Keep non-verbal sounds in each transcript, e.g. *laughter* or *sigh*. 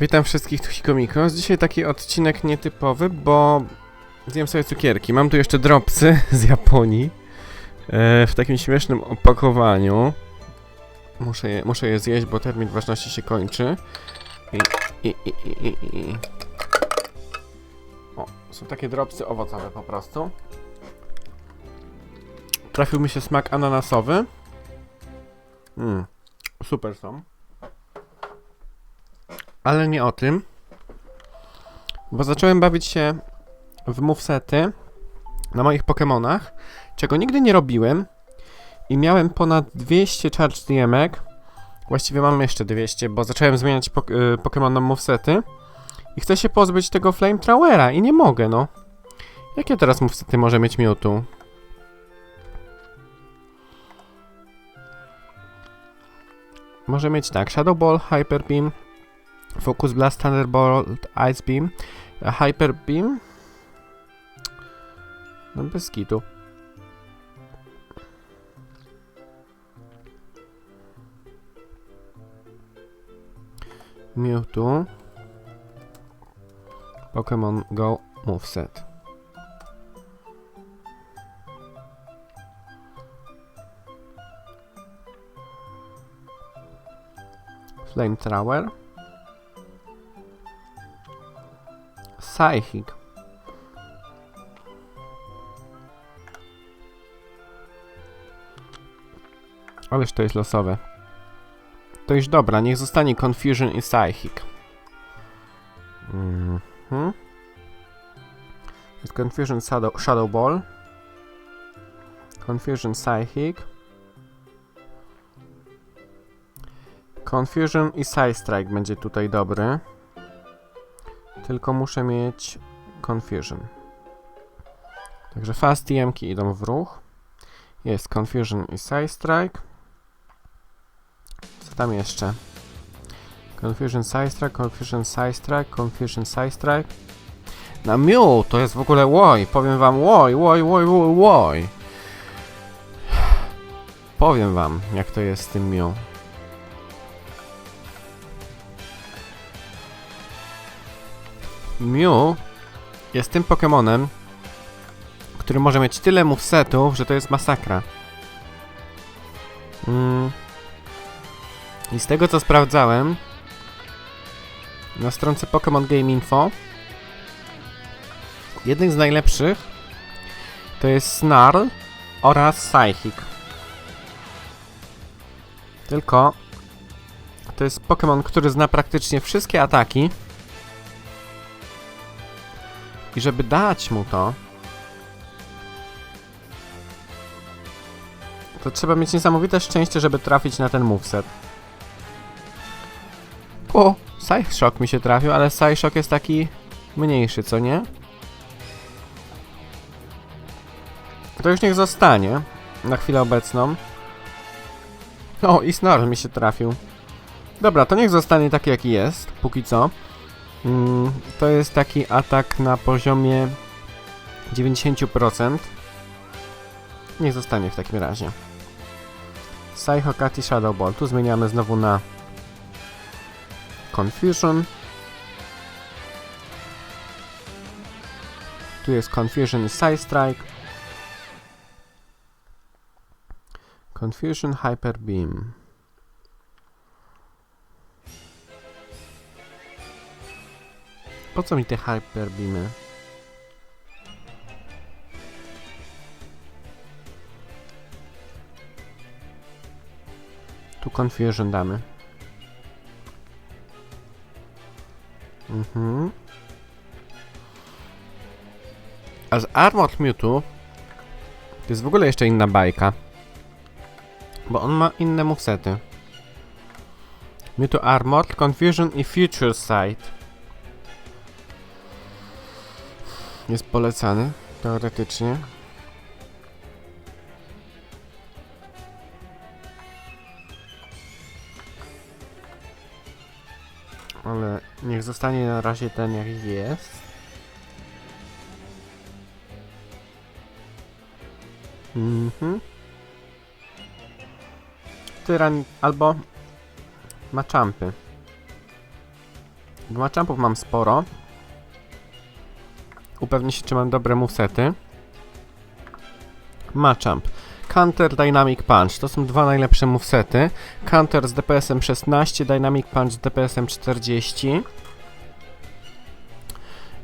Witam wszystkich, tu Hikomikos. Dzisiaj taki odcinek nietypowy, bo zjem sobie cukierki. Mam tu jeszcze dropsy *laughs* z Japonii e, w takim śmiesznym opakowaniu. Muszę je, muszę je zjeść, bo termin ważności się kończy. I, i, i, i, i, i. O, są takie dropsy owocowe po prostu. Trafił mi się smak ananasowy. Mm, super są. Ale nie o tym. Bo zacząłem bawić się w movesety na moich Pokémonach, czego nigdy nie robiłem. I miałem ponad 200 charge DMek. Właściwie mam jeszcze 200, bo zacząłem zmieniać pok y, movesety. I chcę się pozbyć tego Flamethrowera i nie mogę, no. Jakie teraz movesety może mieć Mewtwo? Może mieć tak, Shadow Ball, Hyper Beam, Focus Blast, Thunderbolt, Ice Beam, Hyper Beam. No bez. Mewtwo. Pokémon Go Moveset. Flamethrower. Psychic. Ależ to jest losowe. To już dobra, niech zostanie Confusion i Psychic. Mhm. Jest Confusion Shadow, Shadow Ball. Confusion Psychic. Confusion i Side Strike będzie tutaj dobry. Tylko muszę mieć Confusion. Także Fast TM-ki idą w ruch. Jest Confusion i Side Strike. Co tam jeszcze? Confusion Side Strike, Confusion Side Strike, Confusion Side Strike. Na Mew to jest w ogóle łoj. Powiem wam łoj, łoj, łoj, łoj, łoj. Powiem wam, jak to jest z tym Mew. Mew jest tym Pokemonem, który może mieć tyle movesetów, że to jest masakra. Mm. I z tego co sprawdzałem na stronce Pokémon Game Info, jednym z najlepszych to jest Snarl oraz Psychic. Tylko to jest Pokémon, który zna praktycznie wszystkie ataki. I żeby dać mu to, to trzeba mieć niesamowite szczęście, żeby trafić na ten moveset. O, Psyshock mi się trafił, ale Psyshock jest taki mniejszy, co nie? To już niech zostanie na chwilę obecną. O, i Snarl mi się trafił. Dobra, to niech zostanie taki jaki jest, póki co. Mm, to jest taki atak na poziomie 90%. Niech zostanie w takim razie. Psycho Cat i Shadow Ball. Tu zmieniamy znowu na Confusion. Tu jest Confusion i Side Strike. Confusion Hyper Beam. Po co mi te Hyper Beamy? Tu Confusion damy. Mhm. A z Armored Mewtwo to jest w ogóle jeszcze inna bajka. Bo on ma inne movesety. Mewtwo Armored, Confusion i Future Sight. Jest polecany, teoretycznie. Ale niech zostanie na razie ten jak jest. Mhm. Tyran albo Machampy. Machampów mam sporo. Upewnię się, czy mam dobre movesety. Machamp. Counter Dynamic Punch. To są dwa najlepsze movesety. Counter z DPS-em 16, Dynamic Punch z DPS-em 40.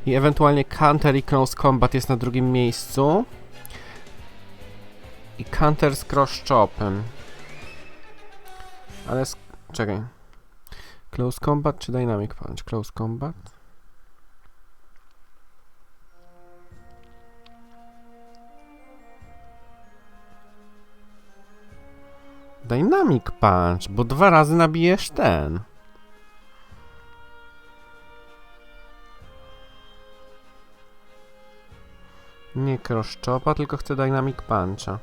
I ewentualnie Counter i Close Combat jest na drugim miejscu. I Counter z Cross Chopem. Ale z... czekaj. Close Combat czy Dynamic Punch? Close Combat. Dynamic Punch, bo dwa razy nabijesz ten. Nie Cross Chopa, tylko chcę Dynamic Puncha.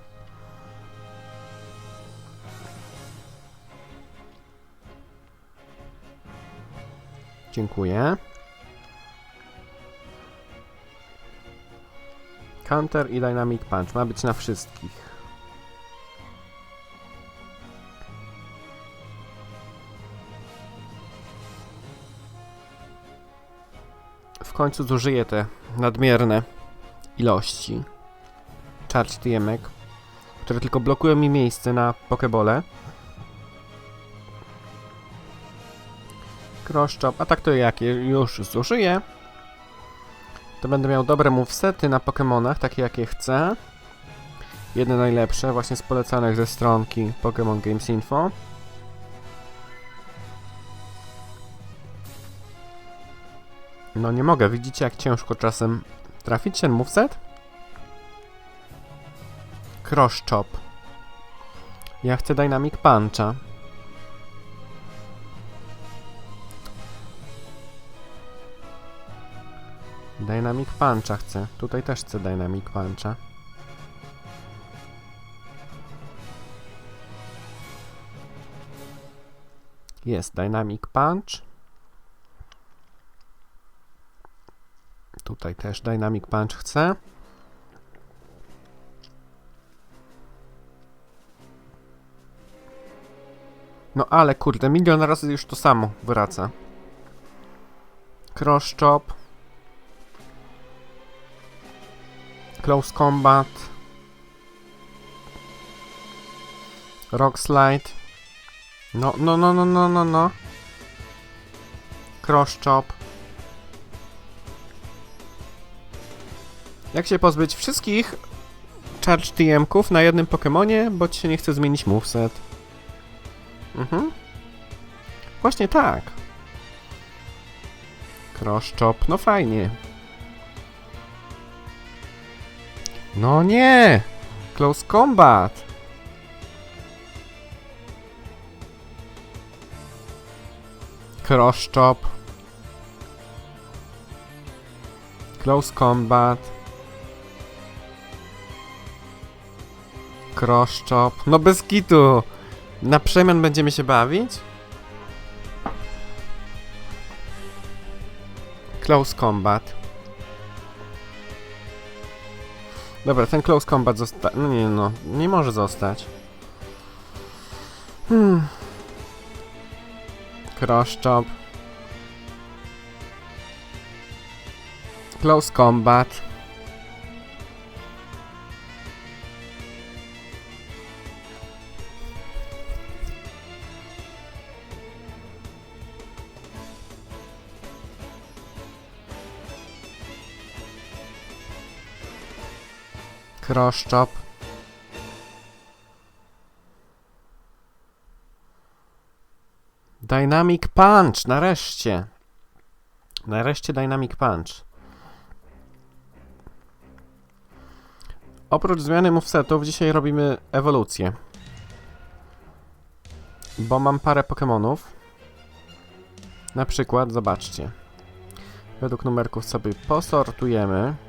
Dziękuję. Counter i Dynamic Punch. Ma być na wszystkich. Końcu zużyję te nadmierne ilości charge TMek, które tylko blokują mi miejsce na pokebole. Cross Chop, a tak to jak je już zużyję, to będę miał dobre movesety na Pokémonach, takie jakie chcę. Jedne najlepsze, właśnie z polecanych ze stronki Pokémon Games Info. No nie mogę, widzicie jak ciężko czasem trafić ten moveset? Cross Chop. Ja chcę Dynamic Puncha. Dynamic Puncha chcę. Tutaj też chcę Dynamic Puncha. Jest Dynamic Punch. Tutaj też Dynamic Punch chcę. No ale kurde, milion razy już to samo wraca. Cross Chop. Close Combat. Rock Slide. No, no, no, no, no, no, no. Cross Chop. Jak się pozbyć wszystkich Charge TM-ków na jednym Pokemonie, bo ci się nie chce zmienić moveset? Mhm. Właśnie tak. Cross Chop, no fajnie. No nie! Close Combat! Cross Chop. Close Combat. Cross Chop. No bez kitu! Na przemian będziemy się bawić? Close Combat. Dobra, ten Close Combat zosta... No nie no, nie może zostać. Hmm. Cross Chop. Close Combat. Cross Chop. Dynamic Punch, nareszcie. Nareszcie Dynamic Punch. Oprócz zmiany movesetów, dzisiaj robimy ewolucję. Bo mam parę Pokémonów. Na przykład, zobaczcie. Według numerków sobie posortujemy.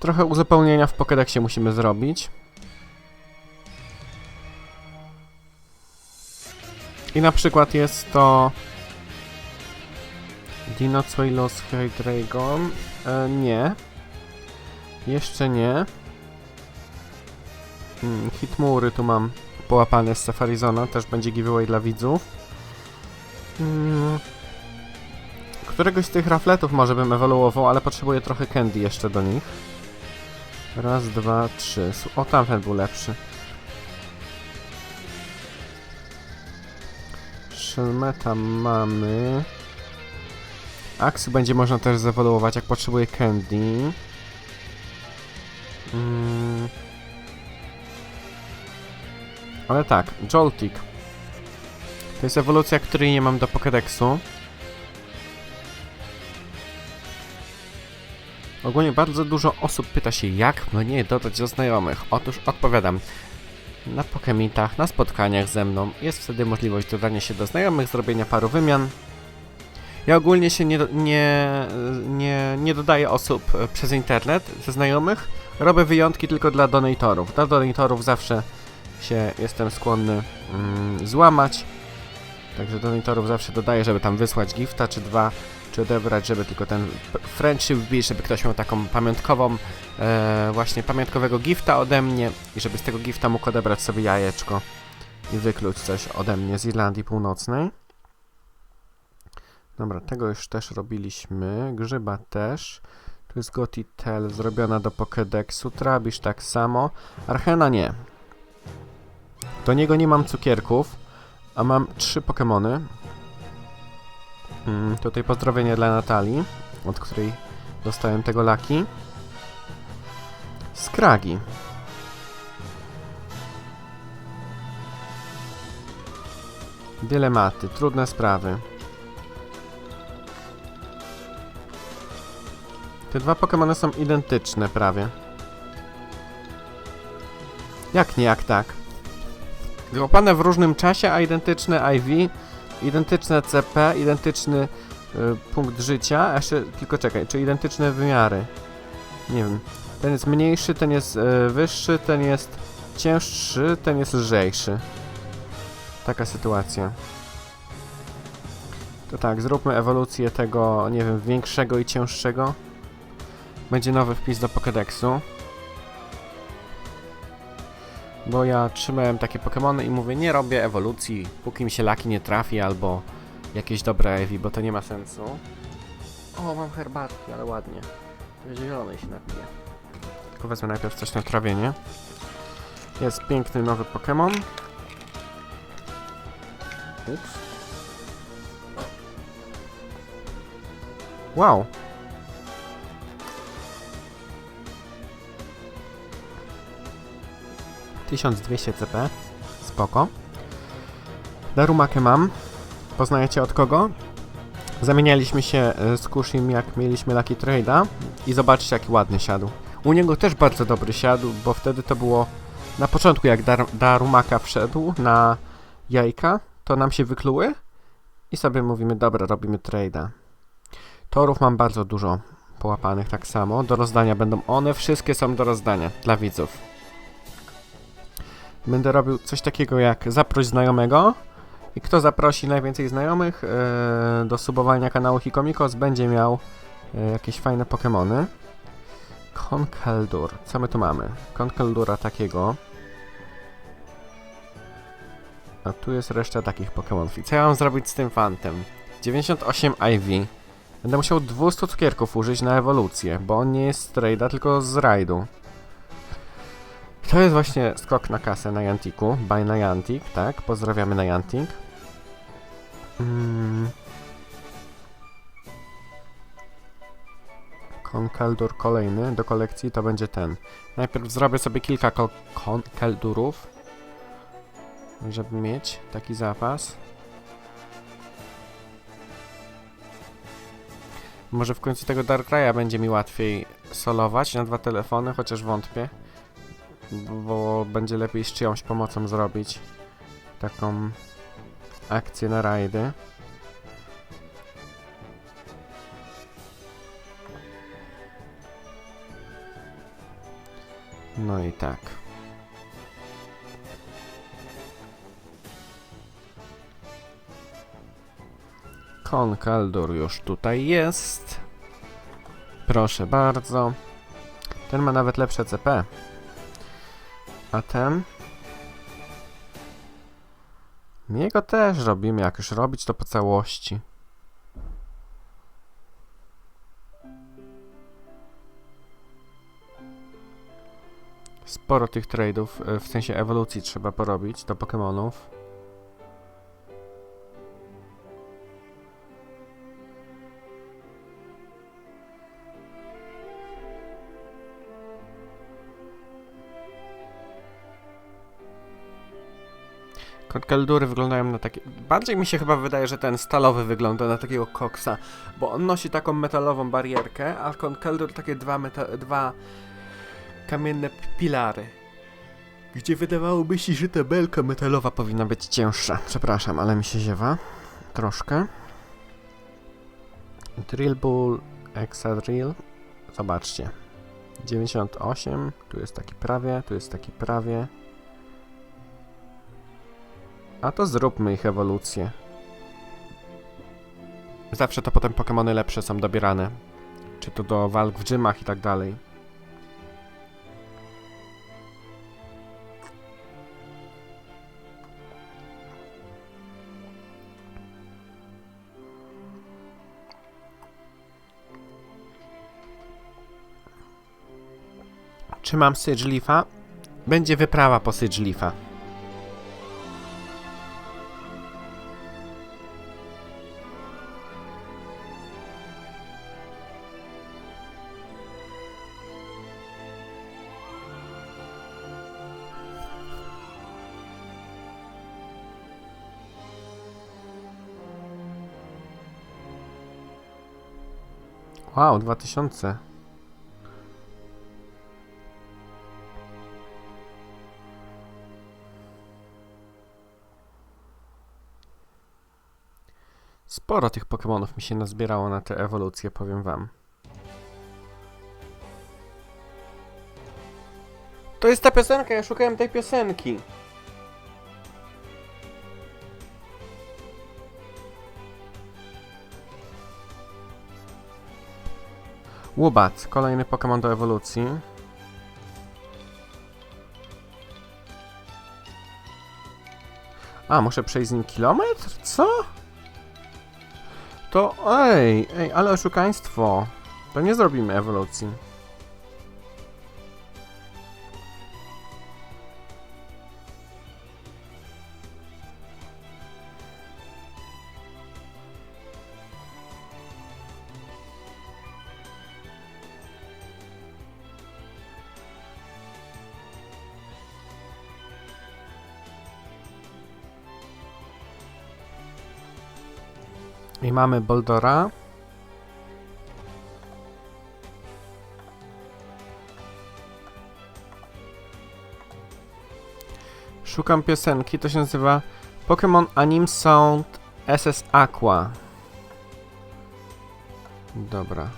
Trochę uzupełnienia w Pokédexie musimy zrobić. I na przykład jest to... Dinozoilos Hydreigon. E, nie. Jeszcze nie. Hmm, Hitmury tu mam połapane z Safarizona. Też będzie giveaway dla widzów. Hmm. Któregoś z tych rafletów może bym ewoluował, ale potrzebuję trochę candy jeszcze do nich. Raz, dwa, trzy. O, tamten był lepszy. Szelmeta mamy. Aksu będzie można też zewoluować, jak potrzebuję candy. Mm. Ale tak, Joltik. To jest ewolucja, której nie mam do Pokédexu. Ogólnie bardzo dużo osób pyta się, jak mnie dodać do znajomych. Otóż odpowiadam. Na Pokemitach, na spotkaniach ze mną jest wtedy możliwość dodania się do znajomych, zrobienia paru wymian. Ja ogólnie się nie, nie, nie, nie dodaję osób e, przez internet ze znajomych. Robię wyjątki tylko dla donatorów. Dla donatorów zawsze się jestem skłonny mm, złamać. Także donatorów zawsze dodaję, żeby tam wysłać gifta czy dwa, czy odebrać, żeby tylko ten friendship wbić, żeby ktoś miał taką pamiątkową, e, właśnie pamiątkowego gifta ode mnie i żeby z tego gifta mógł odebrać sobie jajeczko i wykluć coś ode mnie z Irlandii Północnej. Dobra, tego już też robiliśmy. Grzyba też. Tu jest Gotitel zrobiona do Pokédexu. Trabisz tak samo. Archena nie. Do niego nie mam cukierków, a mam trzy Pokémony. Mm, tutaj pozdrowienie dla Natalii, od której dostałem tego laki. Skragi. Dylematy, trudne sprawy. Te dwa Pokémony są identyczne prawie. Jak nie, jak tak? Złapane w różnym czasie, a identyczne IV, identyczne CP, identyczny y, punkt życia, jeszcze tylko czekaj, czy identyczne wymiary? Nie wiem. Ten jest mniejszy, ten jest y, wyższy, ten jest cięższy, ten jest lżejszy. Taka sytuacja. To tak, zróbmy ewolucję tego, nie wiem, większego i cięższego. Będzie nowy wpis do Pokédexu. Bo ja trzymałem takie Pokémony i mówię, nie robię ewolucji, póki mi się laki nie trafi, albo jakieś dobre Evi, bo to nie ma sensu. O, mam herbatki, ale ładnie. Zielonej się napiję. Tylko wezmę najpierw coś na trawienie. Jest piękny nowy Pokémon. Ups. Wow. Tysiąc dwieście CP. Spoko. Darumakę mam. Poznajecie od kogo? Zamienialiśmy się e, z Kushim jak mieliśmy Lucky Trade'a i zobaczcie jaki ładny siadł. U niego też bardzo dobry siadł, bo wtedy to było na początku jak Dar Darumaka wszedł na jajka, to nam się wykluły i sobie mówimy, dobra, robimy trade'a. Torów mam bardzo dużo połapanych tak samo. Do rozdania będą one, wszystkie są do rozdania dla widzów. Będę robił coś takiego jak zaproś znajomego i kto zaprosi najwięcej znajomych e, do subowania kanału Hikomikos będzie miał e, jakieś fajne Pokémony. Conkeldurr. Co my tu mamy? Conkeldura takiego. A tu jest reszta takich Pokémonów. I co ja mam zrobić z tym fantem? 98 IV. Będę musiał 200 cukierków użyć na ewolucję, bo on nie jest z trade'a, tylko z rajdu. To jest właśnie skok na kasę na Jantiku, by Niantic, tak? Pozdrawiamy Niantic. Mm. Konkeldur kolejny do kolekcji to będzie ten. Najpierw zrobię sobie kilka ko- konkeldurów, żeby mieć taki zapas. Może w końcu tego Darkraya będzie mi łatwiej solować na dwa telefony, chociaż wątpię. Bo będzie lepiej z czyjąś pomocą zrobić taką akcję na rajdy. No i tak. Konkaldur już tutaj jest. Proszę bardzo. Ten ma nawet lepsze CP. A ten? Jego też robimy. Jak już robić, to po całości. Sporo tych trade'ów, e, w sensie ewolucji trzeba porobić do Pokémonów. Kotkeldury wyglądają na takie... Bardziej mi się chyba wydaje, że ten stalowy wygląda na takiego koksa, bo on nosi taką metalową barierkę, a Kotkeldur takie dwa, meta... dwa kamienne pilary. Gdzie wydawałoby się, że ta belka metalowa powinna być cięższa. Przepraszam, ale mi się ziewa. Troszkę. Drill Bull Exadrill. Zobaczcie. 98. Tu jest taki prawie, tu jest taki prawie. A to zróbmy ich ewolucję. Zawsze to potem Pokémony lepsze są dobierane. Czy to do walk w gymach i tak dalej. Czy mam Sidgelifa? Będzie wyprawa po Sidgelifa. Wow, 2000. Sporo tych Pokémonów mi się nazbierało na te ewolucje, powiem wam. To jest ta piosenka, ja szukałem tej piosenki. Łubat, kolejny Pokémon do ewolucji. A, muszę przejść z nim kilometr? Co? To ej, ej, ale oszukaństwo. To nie zrobimy ewolucji. I mamy Boldora. Szukam piosenki, to się nazywa Pokémon Anim Sound SS Aqua. Dobra.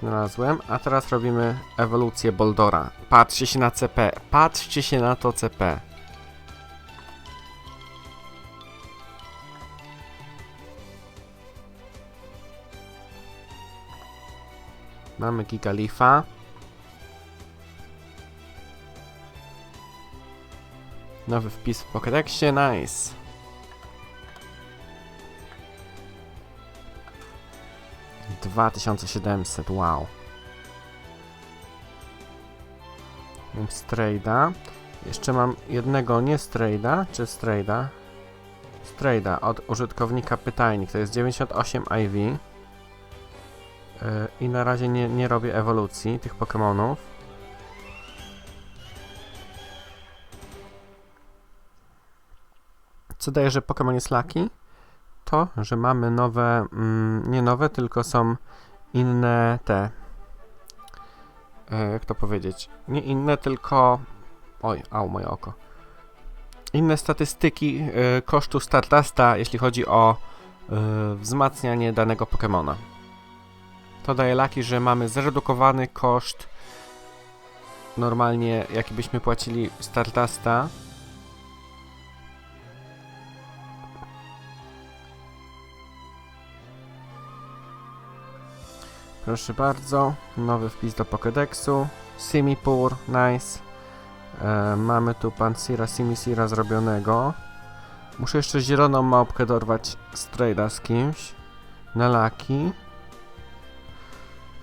Znalazłem, a teraz robimy ewolucję Boldora. Patrzcie się na CP, patrzcie się na to CP. Mamy Gigalifa. Nowy wpis w Pokédexie, nice. Dwa tysiące siedemset, wow. Mam Strayda. Jeszcze mam jednego nie Strayda, czy Strayda? Strayda od użytkownika pytajnik, to jest 98 IV. Yy, I na razie nie, nie robię ewolucji tych Pokémonów. Co daje, że Pokémon jest lucky? To, że mamy nowe, mm, nie nowe, tylko są inne te. E, jak to powiedzieć? Nie inne, tylko. Oj, au, moje oko. Inne statystyki e, kosztu Stardasta, jeśli chodzi o e, wzmacnianie danego Pokémona. To daje laki, że mamy zredukowany koszt normalnie, jaki byśmy płacili Stardasta. Proszę bardzo, nowy wpis do Pokédexu. Simipur, nice. E, mamy tu Pansira Simisira zrobionego. Muszę jeszcze zieloną małpkę dorwać z z kimś. Na laki.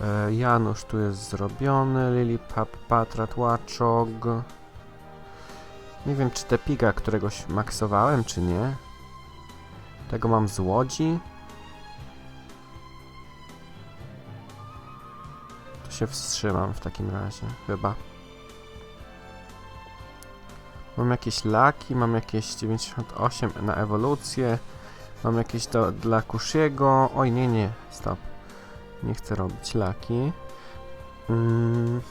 E, Janusz tu jest zrobiony, Lilipap, Patrat, Łaczog. Nie wiem, czy te piga któregoś maksowałem, czy nie. Tego mam z Łodzi. To się wstrzymam w takim razie, chyba. Mam jakieś laki, mam jakieś 98 na ewolucję. Mam jakieś do, dla Kushiego. Oj, nie, nie, stop. Nie chcę robić laki. Mm.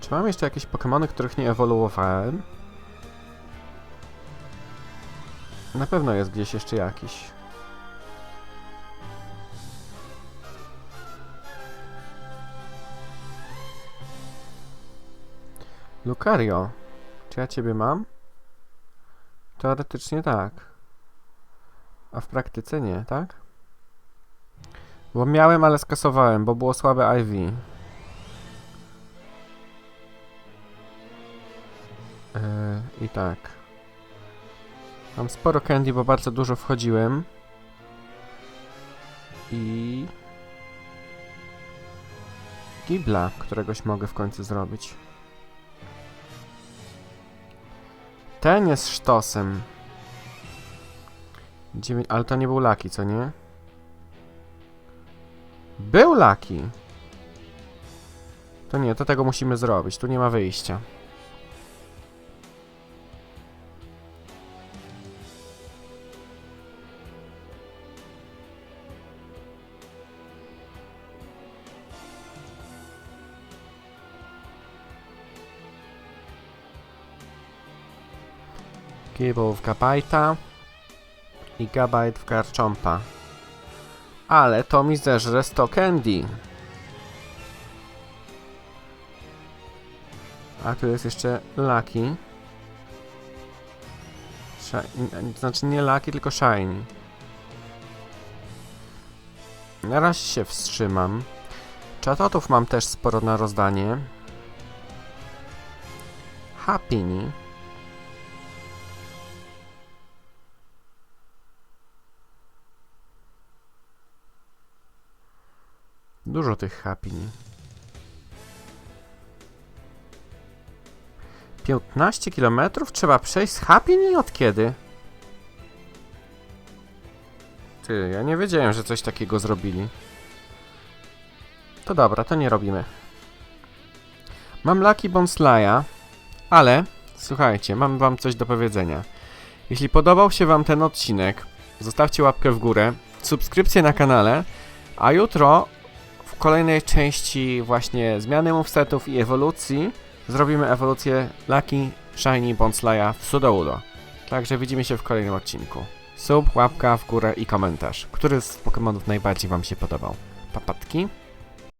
Czy mam jeszcze jakieś Pokémony, których nie ewoluowałem? Na pewno jest gdzieś jeszcze jakiś. Lucario. Czy ja ciebie mam? Teoretycznie tak. A w praktyce nie, tak? Bo miałem, ale skasowałem, bo było słabe IV. Yy, I tak. Mam sporo candy, bo bardzo dużo wchodziłem. I... Gibla, któregoś mogę w końcu zrobić. Ten jest sztosem. Dziewię... Ale to nie był Laki, co nie? Był Laki! To nie, to tego musimy zrobić. Tu nie ma wyjścia. Gable w Gabajta i Gabajt w Garchompa. Ale to mi zeżre 100 candy. A tu jest jeszcze Lucky. Shi- znaczy nie Lucky, tylko Shiny. Na razie się wstrzymam. Czatotów mam też sporo na rozdanie. Happy. Dużo tych hapini. 15 km trzeba przejść z hapini od kiedy? Ty, ja nie wiedziałem, że coś takiego zrobili. To dobra, to nie robimy. Mam Lucky Bonslaya, ale słuchajcie, mam wam coś do powiedzenia. Jeśli podobał się wam ten odcinek, zostawcie łapkę w górę, subskrypcję na kanale, a jutro w kolejnej części właśnie zmiany movesetów i ewolucji zrobimy ewolucję Lucky Shiny Bonslay'a w Sudoudo. Także widzimy się w kolejnym odcinku. Sub, łapka w górę i komentarz. Który z Pokémonów najbardziej Wam się podobał? Papatki?